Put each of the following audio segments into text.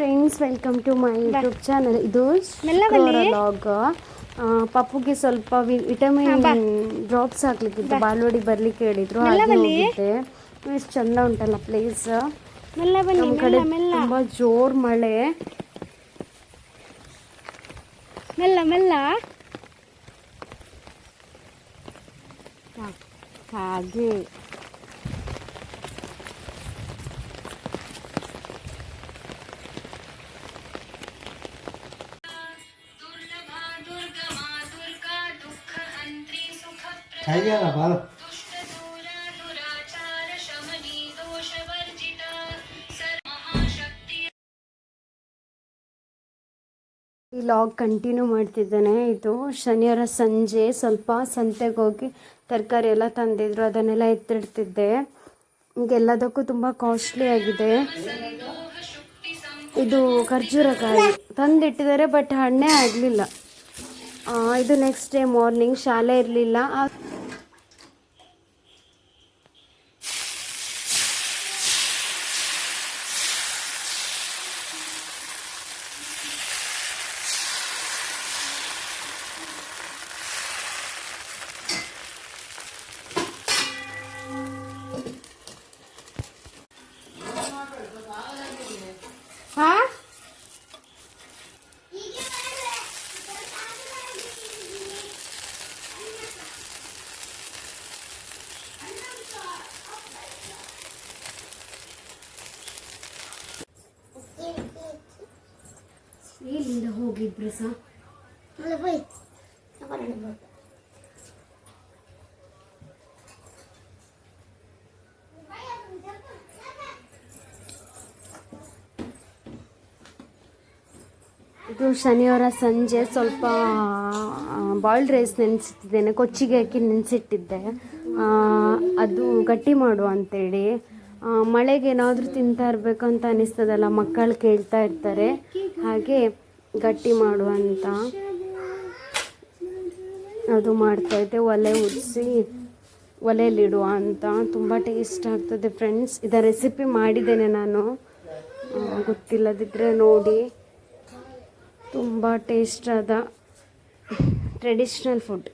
Friends welcome to my YouTube channel ಇದು. Log ಪಪ್ಪುಗೆ ಸ್ವಲ್ಪ ವಿಟಮಿನ್ ಡ್ರಾಪ್ಸ್ ಹಾಕ್ಲಿಕ್ಕಿತ್ತು. ಬಾಲ್ವಾಡಿ ಬರ್ಲಿಕ್ಕೆ ಹೇಳಿದ್ರು. ಎಷ್ಟು ಚಂದ ಉಂಟಲ್ಲ ಪ್ಲೇಸ್ ನಮ್ಮ ಕಡೆ ತುಂಬಾ ಜೋರ್ ಮಳೆ. ಮೆಲ್ಲ ಮೆಲ್ಲ. ಹಾಗೆ. ಹೇಗೆಲ್ಲ ಬಾಲ ಈ ಲಾಗ್ ಕಂಟಿನ್ಯೂ ಮಾಡ್ತಿದ್ದಾನೆ. ಇದು ಶನಿವಾರ ಸಂಜೆ ಸ್ವಲ್ಪ ಸಂತೆಗೆ ಹೋಗಿ ತರಕಾರಿ ಎಲ್ಲ ತಂದಿದ್ರು, ಅದನ್ನೆಲ್ಲ ಎತ್ತಿಡ್ತಿದ್ದೆ. ಈಗ ಎಲ್ಲದಕ್ಕೂ ತುಂಬ ಕಾಸ್ಟ್ಲಿ ಆಗಿದೆ. ಇದು ಖರ್ಜೂರಕಾಯಿ ತಂದಿಟ್ಟಿದ್ದಾರೆ ಬಟ್ ಹಣ್ಣೇ ಆಗಲಿಲ್ಲ. ಇದು ನೆಕ್ಸ್ಟ್ ಡೇ ಮಾರ್ನಿಂಗ್ ಶಾಲೆ ಇರಲಿಲ್ಲ. ಸಹ ಇದು ಶನಿವಾರ ಸಂಜೆ ಸ್ವಲ್ಪ ಬಾಯ್ಲ್ಡ್ ರೈಸ್ ನೆನೆಸಿಟ್ಟಿದ್ದೇನೆ ಕೊಚ್ಚಿಗೆ ಹಾಕಿ ನೆನೆಸಿಟ್ಟಿದ್ದೆ. ಅದು ಗಟ್ಟಿ ಮಾಡು ಅಂತೇಳಿ. ಮಳೆಗೆ ಏನಾದರೂ ತಿಂತಾ ಇರಬೇಕು ಅಂತ ಅನಿಸ್ತದಲ್ಲ ಮಕ್ಕಳು ಕೇಳ್ತಾ ಇರ್ತಾರೆ. ಹಾಗೆ ಗಟ್ಟಿ ಮಾಡುವಂಥ ಅದು ಮಾಡ್ತಾಯಿದ್ದೆ ಒಲೆ ಉದಿಸಿ ಒಲೆಯಲ್ಲಿಡುವ ಅಂತ ತುಂಬ ಟೇಸ್ಟ್ ಆಗ್ತದೆ ಫ್ರೆಂಡ್ಸ್ ಇದರ ರೆಸಿಪಿ ಮಾಡಿದ್ದೇನೆ ನಾನು. ಗೊತ್ತಿಲ್ಲದಿದ್ದರೆ ನೋಡಿ. ತುಂಬ ಟೇಸ್ಟ್ ಆದ ಟ್ರೆಡಿಷ್ನಲ್ ಫುಡ್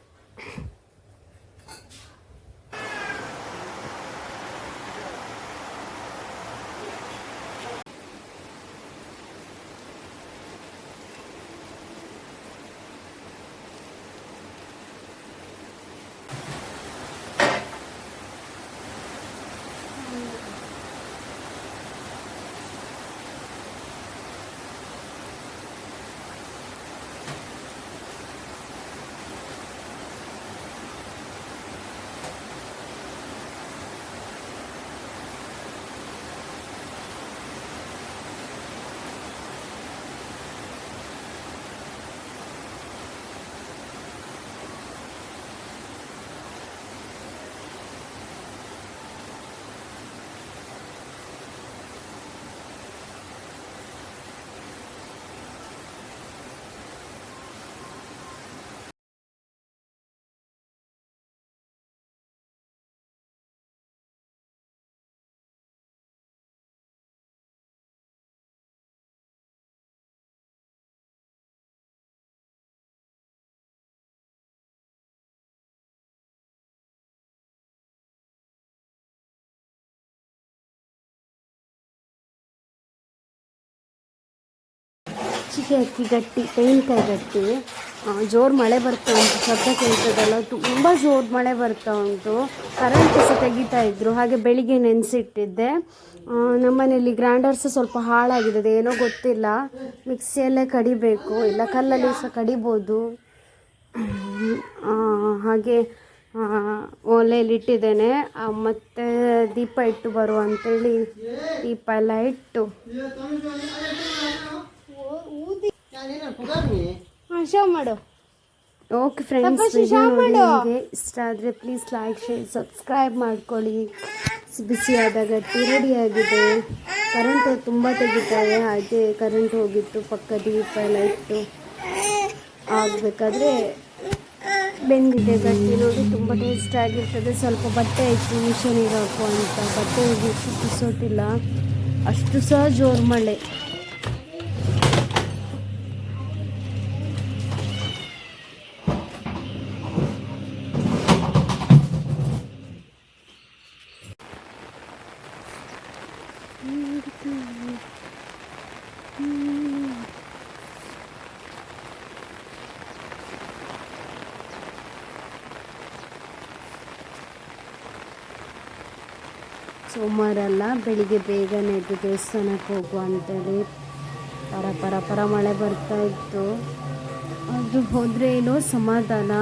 ಚಿಕ್ಕೆ ಅಕ್ಕಿ ಗಟ್ಟಿ ತೆಂಗಿನಕಾಯಿ ಗಟ್ಟಿ ಜೋರು ಮಳೆ ಬರ್ತಾ ಉಂಟು, ಶಬ್ದ ಕೇಳ್ತದಲ್ಲ, ತುಂಬ ಜೋರು ಮಳೆ ಬರ್ತಾ ಉಂಟು. ಕರೆಂಟ್ ಸಹ ತೆಗಿತಾ ಇದ್ರು, ಹಾಗೆ ಬೆಳಿಗ್ಗೆ ನೆನೆಸಿಟ್ಟಿದ್ದೆ. ನಮ್ಮನೇಲಿ ಗ್ರೈಂಡರ್ಸ್ ಸ್ವಲ್ಪ ಹಾಳಾಗಿದೆ ಏನೋ ಗೊತ್ತಿಲ್ಲ. ಮಿಕ್ಸಿಯಲ್ಲೇ ಕಡಿಬೇಕು, ಇಲ್ಲ ಕಲ್ಲಲ್ಲಿ ಸಹ ಕಡಿಬೋದು. ಹಾಗೆ ಒಲೆಯಲ್ಲಿ ಇಟ್ಟಿದ್ದೇನೆ. ಮತ್ತು ಮತ್ತೆ ದೀಪ ಇಟ್ಟು ಬರುವ ಅಂತೇಳಿ ದೀಪ ಎಲ್ಲ ಇಟ್ಟು. ಹಾ ಮಾಡು. Okay friends. ನಿಮಗೆ ಇಷ್ಟ ಆದರೆ ಪ್ಲೀಸ್ ಲೈಕ್ ಶೇರ್ ಸಬ್ಸ್ಕ್ರೈಬ್ ಮಾಡ್ಕೊಳ್ಳಿ. ಬಿಸಿ- ಬಿಸಿಯಾದ ಗಟ್ಟಿ ಆಗಿದೆ. ಕರೆಂಟ್ ತುಂಬ ತೆಗಿತಾರೆ ಹಾಗೆ ಕರೆಂಟ್ ಹೋಗಿತ್ತು ಪಕ್ಕ ದೀಪ ಎಲ್ಲ ಇಟ್ಟು ಆಗಬೇಕಾದ್ರೆ ಬೆಂದಿದೆ ಗಟ್ಟಿ ನೋಡಿ ತುಂಬ ಟೇಸ್ಟ್ ಆಗಿರ್ತದೆ. ಸ್ವಲ್ಪ ಬಟ್ಟೆ ಇತ್ತು ಮಿಷನಿಗೆ ಹಾಕು ಅಂತ ಬಟ್ಟೆ ಹೋಗಿ ಬಿಸೋಟಿಲ್ಲ ಅಷ್ಟು ಸಹ ಜೋರು ಮಳೆ. ಸೋಮವಾರಲ್ಲ ಬೆಳಿಗ್ಗೆ ಬೇಗ ನೆಟ್ಟು ದೇವಸ್ಥಾನಕ್ಕೆ ಹೋಗುವ ಅಂತೇಳಿ. ಪರ ಪರ ಪರ ಮಳೆ ಬರ್ತಾ ಇತ್ತು. ಅದು ಹೋದರೆ ಏನೋ ಸಮಾಧಾನ.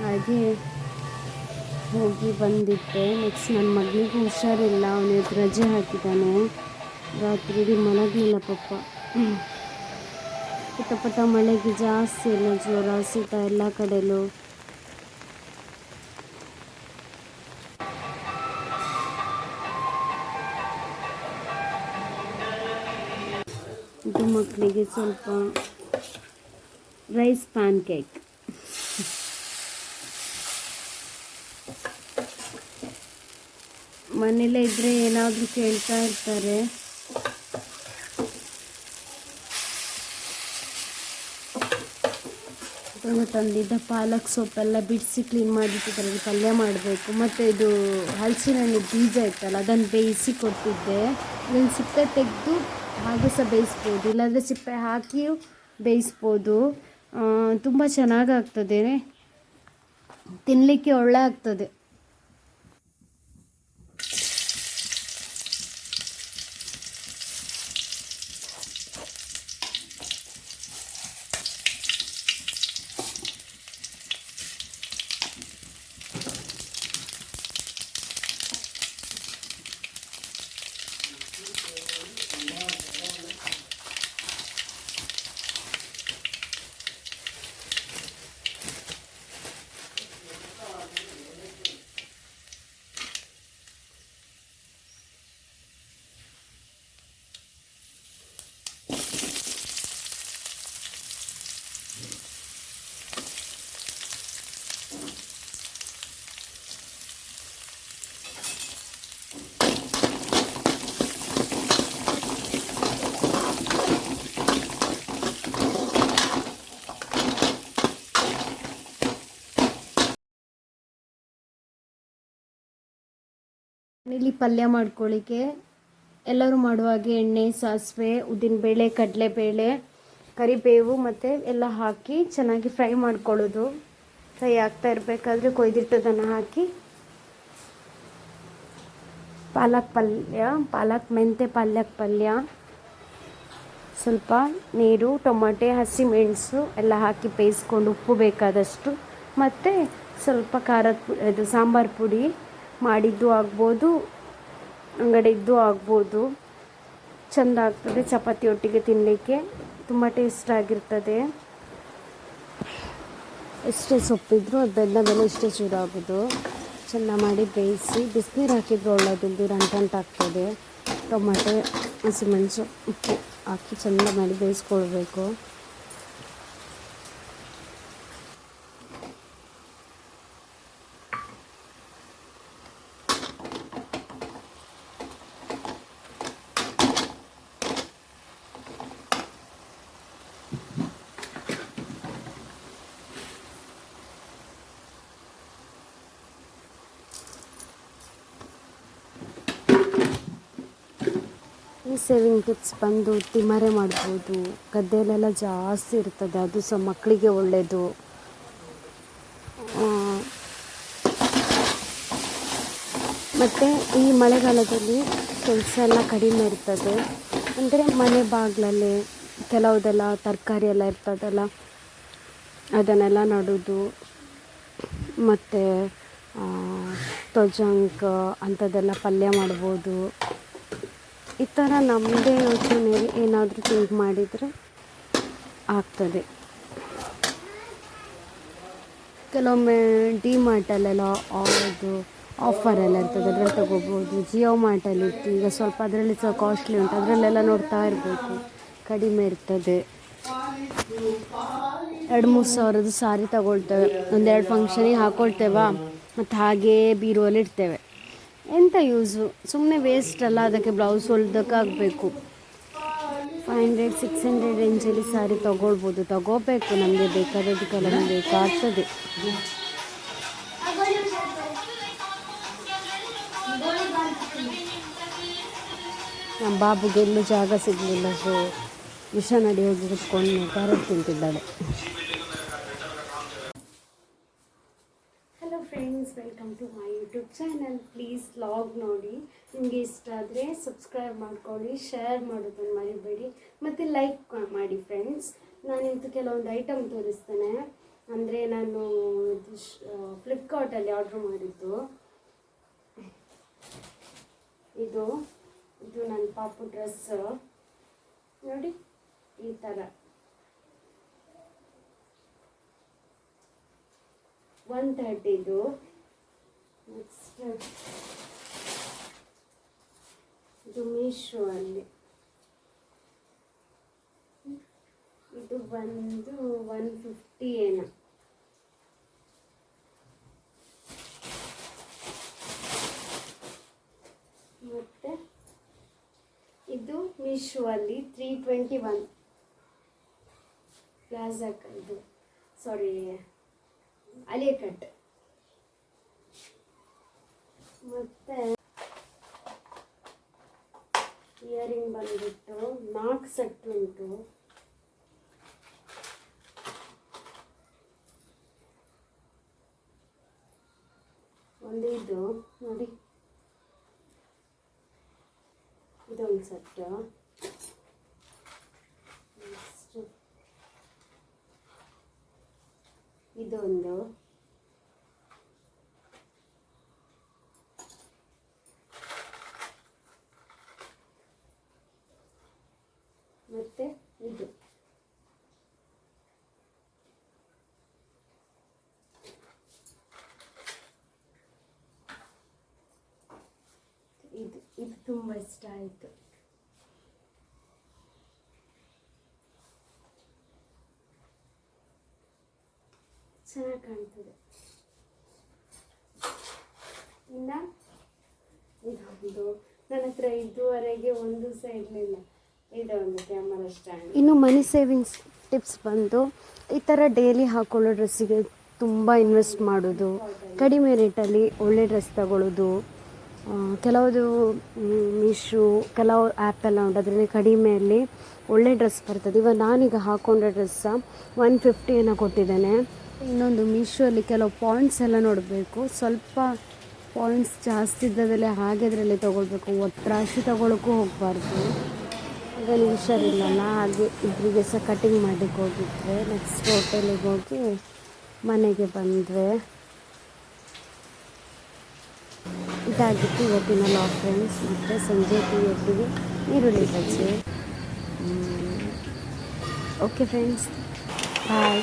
ಹಾಗೆ ಹೋಗಿ ಬಂದಿದ್ದೆ. ನೆಕ್ಸ್ಟ್ ನನ್ನ ಮಗನಿಗೂ ಹುಷಾರಿಲ್ಲ. ಅವನಿಗೆ ರಜೆ ಹಾಕಿದ್ದಾನೆ ರಾತ್ರಿ ಮಲಗಲಿಲ್ಲ ಪಪ್ಪ ಪುಟ್ಟ ಪುಟ್ಟ ಮಳೆಗೆ ಜಾಸ್ತಿ ಎಲ್ಲ ಜ್ವರ ಶೀತ ಎಲ್ಲ ಕಡೆಯಲ್ಲೂ ಇದು ಮಕ್ಕಳಿಗೆ ಸ್ವಲ್ಪ ರೈಸ್ ಪ್ಯಾನ್ ಕೇಕ್ ಮನೇಲೇ ಇದ್ದರೆ ಏನಾದರೂ ಕೇಳ್ತಾ ಇರ್ತಾರೆ. ತಂದಿದ್ದ ಪಾಲಕ್ ಸೊಪ್ಪೆಲ್ಲ ಬಿಡಿಸಿ ಕ್ಲೀನ್ ಮಾಡಿಟ್ಟಿದ್ದಾರೆ. ಪಲ್ಯ ಮಾಡಬೇಕು. ಮತ್ತು ಇದು ಹಲಸಿನ ಹಣ್ಣು ಬೀಜ ಇತ್ತಲ್ಲ, ಅದನ್ನು ಬೇಯಿಸಿ ಕೊಟ್ಟಿದ್ದೆ. ಅದನ್ನು ಸಿಪ್ಪೆ ತೆಗೆದು ಹಾಗೆ ಸಹ ಬೇಯಿಸ್ಬೋದು. ಇಲ್ಲಾಂದರೆ ಸಿಪ್ಪೆ ಹಾಕಿಯೂ ಬೇಯಿಸ್ಬೋದು. ತುಂಬ ಚೆನ್ನಾಗಾಗ್ತದೆ. ತಿನ್ನಲಿಕ್ಕೆ ಒಳ್ಳೆ ಆಗ್ತದೆ. ಇಲ್ಲಿ ಪಲ್ಯ ಮಾಡ್ಕೊಳ್ಳಿಕ್ಕೆ ಎಲ್ಲರೂ ಮಾಡುವಾಗೆ ಎಣ್ಣೆ, ಸಾಸಿವೆ ಉದ್ದಿನಬೇಳೆ ಕಡಲೆಬೇಳೆ, ಕರಿಬೇವು ಮತ್ತು ಎಲ್ಲ ಹಾಕಿ ಚೆನ್ನಾಗಿ ಫ್ರೈ ಮಾಡ್ಕೊಳ್ಳೋದು. ಫ್ರೈ ಆಗ್ತಾ ಇರಬೇಕಾದ್ರೆ ಕೊಯ್ದಿಟ್ಟದನ್ನು ಹಾಕಿ ಪಾಲಕ್ ಪಲ್ಯ, ಪಾಲಕ್ ಮೆಂತೆ ಪಾಲಕ್ ಪಲ್ಯ, ಸ್ವಲ್ಪ ನೀರು, ಟೊಮಾಟೆ ಹಸಿಮೆಣಸು ಎಲ್ಲ ಹಾಕಿ ಬೇಯಿಸ್ಕೊಂಡು ಉಪ್ಪು ಬೇಕಾದಷ್ಟು ಮತ್ತು ಸ್ವಲ್ಪ ಖಾರದ ಪು ಇದು ಸಾಂಬಾರು ಪುಡಿ ಮಾಡಿದ್ದು ಆಗ್ಬೋದು, ಅಂಗಡಿದ್ದು ಆಗ್ಬೋದು. ಚೆಂದ ಆಗ್ತದೆ ಚಪಾತಿ ಒಟ್ಟಿಗೆ ತಿನ್ನಲಿಕ್ಕೆ ತುಂಬ ಟೇಸ್ಟ್ ಆಗಿರ್ತದೆ. ಎಷ್ಟೇ ಸೊಪ್ಪಿದ್ರು ಅದೆಲ್ಲ ಬೆಲೆ ಇಷ್ಟೇ ಚೂರಾಗೋದು. ಚೆಂದ ಮಾಡಿ ಬೇಯಿಸಿ, ಬಿಸಿನೀರು ಹಾಕಿದ್ರು ಒಳ್ಳೆಯದು ರಂಟಂಟ್ ಆಗ್ತದೆ. ಟೊಮಾಟೆ, ಹಸಿಮೆಣಸು, ಉಪ್ಪು ಹಾಕಿ ಚೆಂದ ಮಾಡಿ ಬೇಯಿಸ್ಕೊಳ್ಬೇಕು. ಸೇವಿಂಗ್ ಟಿಪ್ಸ್ ಬಂದು ತಿಮರೆ ಮಾಡ್ಬೋದು. ಗದ್ದೆಯಲ್ಲೆಲ್ಲ ಜಾಸ್ತಿ ಇರ್ತದೆ. ಅದು ಸಹ ಮಕ್ಕಳಿಗೆ ಒಳ್ಳೆಯದು ಮತ್ತು ಈ ಮಳೆಗಾಲದಲ್ಲಿ ಕೆಲಸ ಎಲ್ಲ ಕಡಿಮೆ ಇರ್ತದೆ. ಅಂದರೆ ಮನೆ ಬಾಗಿಲಲ್ಲಿ ಕೆಲವುದೆಲ್ಲ ತರಕಾರಿ ಎಲ್ಲ ಇರ್ತದಲ್ಲ, ಅದನ್ನೆಲ್ಲ ನಡೋದು. ಮತ್ತು ತೊಜಂಕ್ ಅಂಥದ್ದೆಲ್ಲ ಪಲ್ಯ ಮಾಡ್ಬೋದು. ಈ ಥರ ನಮ್ಮದೇ ಯೋಚನೆಯಲ್ಲಿ ಏನಾದರೂ ಥಿಂಕ್ ಮಾಡಿದರೆ ಆಗ್ತದೆ. ಕೆಲವೊಮ್ಮೆ ಡಿ ಮಾರ್ಟಲ್ಲೆಲ್ಲ ಇದು ಆಫರೆಲ್ಲ ಇರ್ತದೆ, ಅದ್ರಲ್ಲಿ ತೊಗೋಬೋದು. ಜಿಯೋ ಮಾರ್ಟಲ್ಲಿ ಇತ್ತು, ಈಗ ಸ್ವಲ್ಪ ಅದರಲ್ಲಿ ಸಹ ಕಾಸ್ಟ್ಲಿ ಉಂಟು, ಅದರಲ್ಲೆಲ್ಲ ನೋಡ್ತಾ ಇರಬೇಕು. ಕಡಿಮೆ ಇರ್ತದೆ. ಎರಡು ಮೂರು ಸಾವಿರದ ಸಾರಿ ತಗೊಳ್ತೇವೆ, ಒಂದೆರಡು ಫಂಕ್ಷನಿಗೆ ಹಾಕೊಳ್ತೇವಾ? ಮತ್ತು ಹಾಗೇ ಬೀರುವಲ್ಲಿ ಇಡ್ತೇವೆ. ಎಂಥ ಯೂಸು ಸುಮ್ಮನೆ ವೇಸ್ಟ್ ಅಲ್ಲ, ಅದಕ್ಕೆ ಬ್ಲೌಸ್ ಹೊಲ್ದಕ್ಕಾಗಬೇಕು. ಫೈವ್ ಹಂಡ್ರೆಡ್ ಸಿಕ್ಸ್ ಹಂಡ್ರೆಡ್ ರೇಂಜಲ್ಲಿ ಸ್ಯಾರಿ ತೊಗೊಳ್ಬೋದು. ತೊಗೋಬೇಕು, ನಮಗೆ ಬೇಕಾದದಕ್ಕೆಲ್ಲ ಕಲರ್ ಬೇಕಾಗ್ತದೆ. ನಮ್ಮ ಬಾಬುಗೆ ಎಲ್ಲೂ ಜಾಗ ಸಿಗಲಿಲ್ಲ ಸೊ ವಿಷನ್ ಅಡಿ ಹೋಗಿ ಕುತ್ಕೊಂಡು carrot ತಿಂತಿದ್ದಾಳೆ. Hello friends welcome to my YouTube channel please vlog ನೋಡಿ. ನಿಮಗೆ ಇಷ್ಟ ಆದರೆ ಸಬ್ಸ್ಕ್ರೈಬ್ ಮಾಡ್ಕೊಳ್ಳಿ ಶೇರ್ ಮಾಡೋದನ್ನು ಮರಿಬೇಡಿ. ಮತ್ತು ಲೈಕ್ ಮಾಡಿ ಫ್ರೆಂಡ್ಸ್ ನಾನಿಂತು ಕೆಲವೊಂದು ಐಟಮ್ ತೋರಿಸ್ತೇನೆ. ಅಂದರೆ ನಾನು ಇದು ಫ್ಲಿಪ್ಕಾರ್ಟಲ್ಲಿ ಆರ್ಡ್ರ್ ಮಾಡಿದ್ದು. ಇದು ಇದು ನನ್ನ ಪಾಪು ಡ್ರೆಸ್ ನೋಡಿ, ಈ ಥರ ಒನ್ ತರ್ಟಿದು ನೆಕ್ಸ್ಟ್ ಇದು ಮೀಶೋ ಅಲ್ಲಿ. ಇದು ಬಂದು ಒನ್ ಫಿಫ್ಟಿ ಏನೋ. ಮತ್ತೆ ಇದು ಮೀಶೋ ಅಲ್ಲಿ ತ್ರೀ ಟ್ವೆಂಟಿ ಒನ್ ಪ್ಲಾಜಾಕ್ ಇದು ಸಾರಿ ಅಲಿಯ ಕಟ್ ಮತ್ತೆ ಇಯರಿಂಗ್ ಬಂದ್ಬಿಟ್ಟು ನಾಲ್ಕು ಸೆಟ್ ಉಂಟು. ಒಂದು ಇದು ನೋಡಿ. ಇದೊಂದು ಸೆಟ್ ಇದೊಂದು ಮತ್ತೆ ಇದು ಇದು ಇದು ತುಂಬ ಇಷ್ಟ ಆಯಿತು. ಚೆನ್ನಾಗಿ ಕಾಣ್ತದೆ. ಇನ್ನು ಇದೊಂದು. ನನ್ನ ಹತ್ರ ಇದುವರೆಗೆ ಒಂದು ಸಹ ಇರಲಿಲ್ಲ. ಇದೊಂದು ಕ್ಯಾಮರಾ ಸ್ಟ್ಯಾಂಡ್ ಇನ್ನು ಮನಿ ಸೇವಿಂಗ್ಸ್ ಟಿಪ್ಸ್ ಬಂದು ಈ ಥರ ಡೈಲಿ ಹಾಕೊಳ್ಳೋ ಡ್ರೆಸ್ಸಿಗೆ ತುಂಬ ಇನ್ವೆಸ್ಟ್ ಮಾಡೋದು. ಕಡಿಮೆ ರೇಟಲ್ಲಿ ಒಳ್ಳೆ ಡ್ರೆಸ್ ತಗೊಳ್ಳೋದು ಕೆಲವುದು ಮೀಶೋ, ಕೆಲವು ಆ್ಯಪ್ ಎಲ್ಲ ಉಂಟು ಅದರಲ್ಲಿ ಕಡಿಮೆಯಲ್ಲಿ ಒಳ್ಳೆ ಡ್ರೆಸ್ ಬರ್ತದೆ. ಇವಾಗ ನಾನೀಗ ಹಾಕೊಂಡ ಡ್ರೆಸ್ಸ ಒನ್ ಫಿಫ್ಟಿಯನ್ನು ಕೊಟ್ಟಿದ್ದೇನೆ. ಇನ್ನೊಂದು ಮೀಶೋಲ್ಲಿ ಕೆಲವು ಪಾಯಿಂಟ್ಸ್ ಎಲ್ಲ ನೋಡಬೇಕು. ಸ್ವಲ್ಪ ಪಾಯಿಂಟ್ಸ್ ಜಾಸ್ತಿ ಇದ್ದದಲ್ಲೇ ಹಾಗೆ ಅದರಲ್ಲಿ ತೊಗೊಳ್ಬೇಕು. ಒತ್ತರಾಶಿ ತೊಗೊಳಕ್ಕೂ ಹೋಗಬಾರ್ದು. ಈಗ ಹುಷಾರಿಲ್ಲಲ್ಲ, ಹಾಗೆ ಇಬ್ಬರಿಗೆ ಸಹ ಕಟಿಂಗ್ ಮಾಡಲಿಕ್ಕೆ ಹೋಗಿದ್ದೆ ನೆಕ್ಸ್ಟ್ ಹೋಟೆಲಿಗೆ ಹೋಗಿ ಮನೆಗೆ ಬಂದ್ವಿ ಇದಾಗಿತ್ತು ಇವತ್ತಿನ ಲಾ ಫ್ರೆಂಡ್ಸ್ ಮತ್ತು ಸಂಜೆ ಟೀ ಒಬ್ಬರಿಗೆ ಈರುಳ್ಳಿ ಬಜ್ಜಿ. Okay friends bye